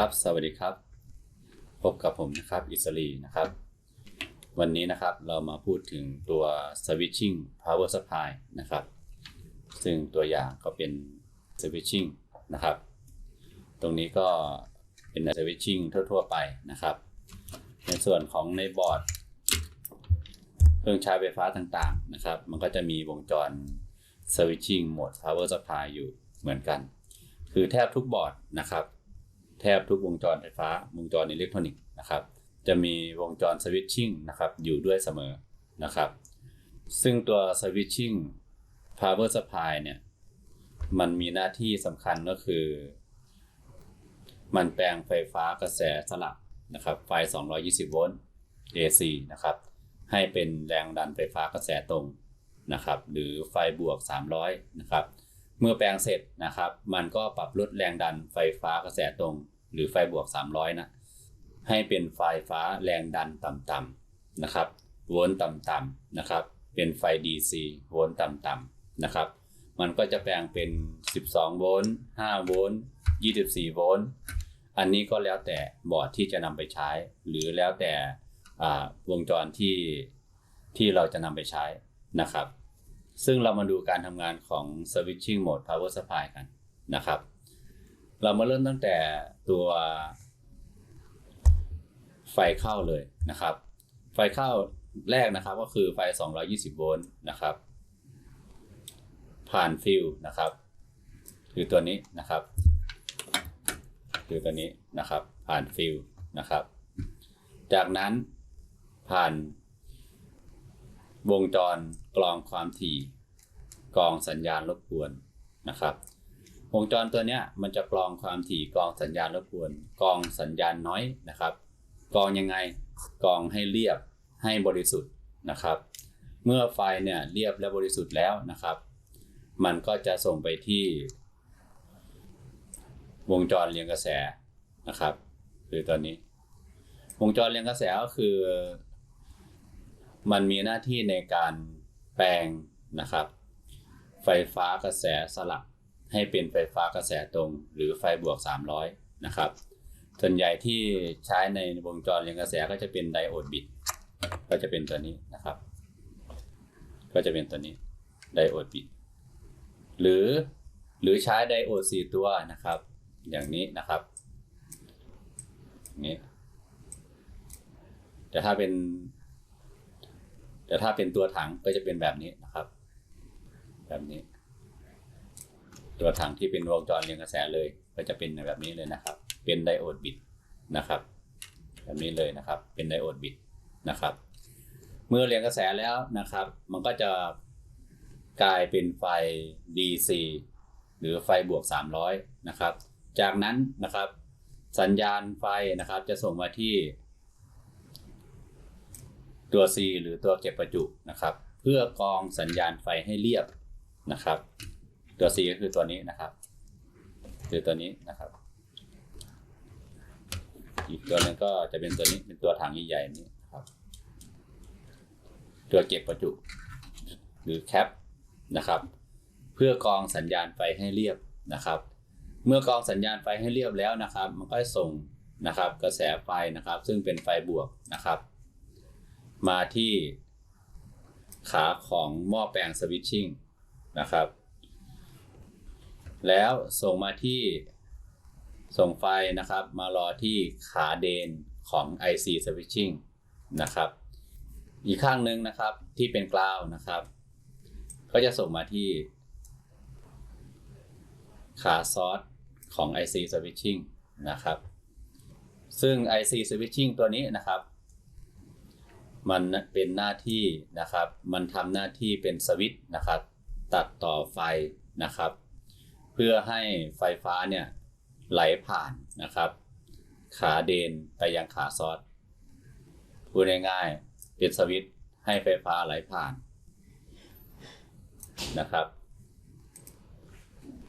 ครับ สวัสดีครับ พบกับผมนะครับ อิสรีนะครับ วันนี้นะครับเรามาพูดถึงตัว switching power supply นะครับ ซึ่งตัวอย่างก็เป็น switching นะครับ ตรงนี้ก็เป็น switching ทั่ว ๆ ไปนะครับ ในส่วนของในบอร์ด เครื่องใช้ไฟฟ้าต่างๆนะครับ มันก็จะมีวงจร switching mode power supply อยู่เหมือนกัน คือแทบทุกบอร์ดนะครับ แทบทุกวงจรไฟฟ้าวงจรอิเล็กทรอนิกส์นะครับจะมีวงจรสวิตชิ่งนะครับอยู่ด้วยเสมอนะครับ ซึ่งตัวสวิตชิ่ง power supply เนี่ยมันมีหน้าที่สำคัญก็คือ มันแปลงไฟฟ้ากระแสสลับนะครับไฟ 220 โวลต์ AC นะครับให้เป็นแรงดันไฟฟ้ากระแสตรงนะครับหรือไฟบวก 300 นะครับ เมื่อแปลงเสร็จนะครับ มันก็ปรับลดแรงดันไฟฟ้ากระแสตรง หรือไฟบวก 300 นะ ให้เป็นไฟฟ้าแรงดันต่ำๆนะครับ โวลต์ต่ำๆนะครับ เป็นไฟ DC โวลต์ต่ำๆนะครับ มันก็จะแปลงเป็น 12 โวลต์ 5 โวลต์ 24 โวลต์ อันนี้ก็แล้วแต่บอร์ดที่จะนำไปใช้ หรือแล้วแต่วงจรที่ที่เราจะนำไปใช้นะครับ ซึ่งเรามาดูการทำงานของ switching mode power supply กันนะครับ เรามาเริ่มตั้งแต่ตัวไฟเข้าเลยนะครับ ไฟเข้าแรกนะครับก็คือไฟ 220 โวลต์นะครับ ผ่านฟิลนะครับคือตัวนี้นะครับคือตัวนี้นะครับ ผ่านฟิลนะครับ จากนั้นผ่านวงจรกรองความถี่กรองสัญญาณรบกวนนะครับ วงจรตัวเนี้ยมันจะกรองความถี่กรองสัญญาณรบกวนกรองสัญญาณน้อยนะครับกรองยังไงกรองให้เรียบให้บริสุทธิ์นะครับ เมื่อไฟเนี่ยเรียบและบริสุทธิ์แล้วนะครับ มันก็จะส่งไปที่ วงจรเรียงกระแสนะครับคือตัวนี้ วงจรเรียงกระแสก็คือ มันมีหน้าที่ในการแปลงนะครับ ไฟฟ้ากระแสสลับ ให้เป็นไฟฟ้ากระแสตรง หรือไฟบวก 300 นะครับ ส่วนใหญ่ที่ใช้ในวงจรเรียงกระแสก็จะเป็นไดโอดบิตก็จะเป็นตัวนี้นะครับ ก็จะเป็นตัวนี้ไดโอดบิตหรือหรือใช้ไดโอดสี่ตัวนะครับ อย่างนี้นะครับนี้แต่ถ้าเป็น แต่ถ้าเป็นตัวถังก็จะเป็นแบบนี้นะครับ แบบนี้ ตัวถังที่เป็นวงจรเรียงกระแสเลย ก็จะเป็นแบบนี้เลยนะครับ เป็นไดโอดบิตนะครับแบบนี้เลยนะครับ เป็นไดโอดบิตนะครับ เมื่อเรียงกระแสแล้วนะครับ มันก็จะกลายเป็นไฟ DC หรือไฟบวก 300 นะครับ จากนั้นนะครับ สัญญาณไฟนะครับ จะส่งมาที่ ตัว C หรือตัวเก็บประจุนะครับ เพื่อกองสัญญาณไฟให้เรียบนะครับ ตัว C ก็คือตัวนี้นะครับคือตัวนี้นะครับ อีกตัวหนึงก็จะเป็นตัวนี้เป็นตัวถังใหญ่ๆนี้ครับ ตัวเก็บประจุ หรือแคปนะครับ เพื่อกรองสัญญาณไฟให้เรียบนะครับ เมื่อกรองสัญญาณไฟให้เรียบแล้วนะครับ มันก็ส่งนะครับ กระแสไฟนะครับ ซึ่งเป็นไฟบวกนะครับ มาที่ขาของหม้อแปลงสวิตชิ่งนะครับ แล้วส่งมาที่ส่งไฟนะครับ มารอที่ขาเดนของ IC switching นะครับ อีกข้างหนึ่งนะครับที่เป็นกราวนะครับ ก็จะส่งมาที่ ขาซอสของ IC switching นะครับ ซึ่ง IC switching ตัวนี้นะครับ มันเป็นหน้าที่นะครับ มันทำหน้าที่เป็นสวิตช์นะครับ ตัดต่อไฟนะครับ เพื่อให้ไฟฟ้าเนี่ยไหลผ่านนะครับ ขาเดนไปยังขาซอสพูดง่ายๆเป็นสวิตช์ให้ไฟฟ้าไหลผ่านนะครับ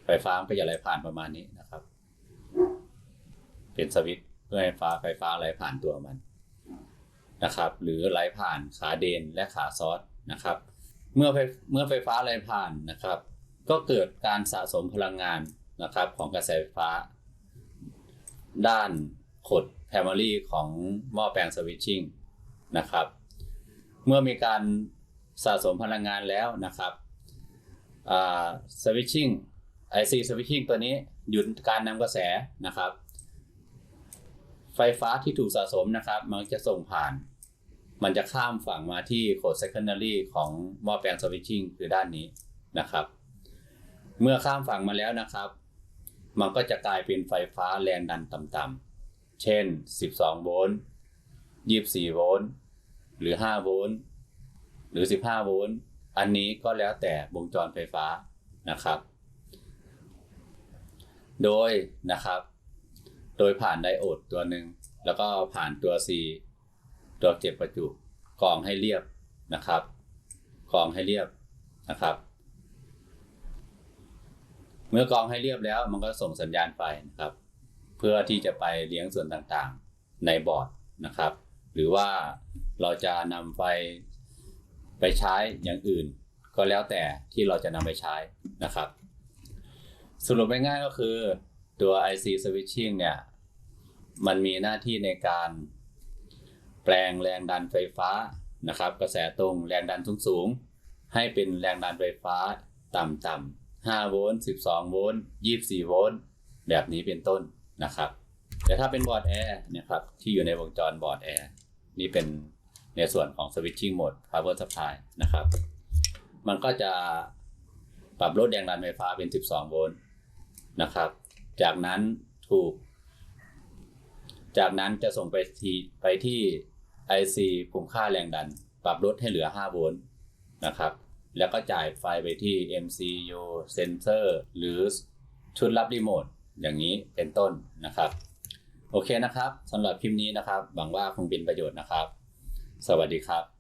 ไฟฟ้าก็จะไหลผ่านประมาณนี้นะครับเป็นสวิตช์เพื่อให้ฟ้าไฟฟ้าไหลผ่านตัวมันนะครับ หรือไหลผ่านขาเดนและขาซอสนะครับ เมื่อไฟเมื่อไฟฟ้าไหลผ่านนะครับ ก็เกิดการสะสมพลังงานนะครับของกระแสไฟฟ้า ด้านขด primary ของหม้อแปลงสวิตชิ่งนะครับ เมื่อมีการสะสมพลังงานแล้วนะครับสวิตชิ่ง IC สวิตชิ่งตัวนี้หยุดการนำกระแสนะครับ ไฟฟ้าที่ถูกสะสมนะครับ มันจะส่งผ่าน มันจะข้ามฝั่งมาที่โคด secondary ของหม้อแปลงสวิตชิ่งคือด้านนี้นะครับ เมื่อข้ามฝั่งมาแล้วนะครับ มันก็จะกลายเป็นไฟฟ้าแรงดันต่ำๆ เช่น 12 โวลต์ 24 โวลต์ หรือ 5 โวลต์ หรือ 15 โวลต์ อันนี้ก็แล้วแต่วงจรไฟฟ้านะครับ โดยนะครับ โดยผ่านไดโอดตัวหนึ่ง แล้วก็ผ่านตัว C ตัวเก็บประจุกรองให้เรียบนะครับกรองให้เรียบนะครับ เมื่อกองให้เรียบแล้วมันก็ส่งสัญญาณไฟนะครับ เพื่อที่จะไปเลี้ยงส่วนต่างๆในบอร์ดนะครับ หรือว่าเราจะนำไฟไปใช้อย่างอื่น ก็แล้วแต่ที่เราจะนำไปใช้นะครับ สรุปง่ายๆก็คือตัว IC switching เนี่ย มันมีหน้าที่ในการแปลงแรงดันไฟฟ้านะครับ กระแสตรงแรงดันสูงๆให้เป็นแรงดันไฟฟ้าต่ำๆ 5โวลต์12โวลต์24โวลต์แบบนี้เป็นต้นนะครับ แต่ถ้าเป็นบอร์ดแอร์นะครับที่อยู่ในวงจรบอร์ดแอร์นี่เป็นในส่วนของ switching mode power supply นะครับ มันก็จะปรับลดแรงดันไฟฟ้าเป็น 12 โวลต์นะครับ จากนั้นถูก จากนั้นจะส่งไปที่ไปที่ IC กลุ่มค่าแรงดัน ปรับลดให้เหลือ 5 โวลต์นะครับ แล้วก็จ่ายไฟไปที่ MCU sensor หรือชุดรับรีโมทอย่างนี้เป็นต้นนะครับ โอเคนะครับสำหรับคลิปนี้นะครับ หวังว่าคงเป็นประโยชน์นะครับ สวัสดีครับ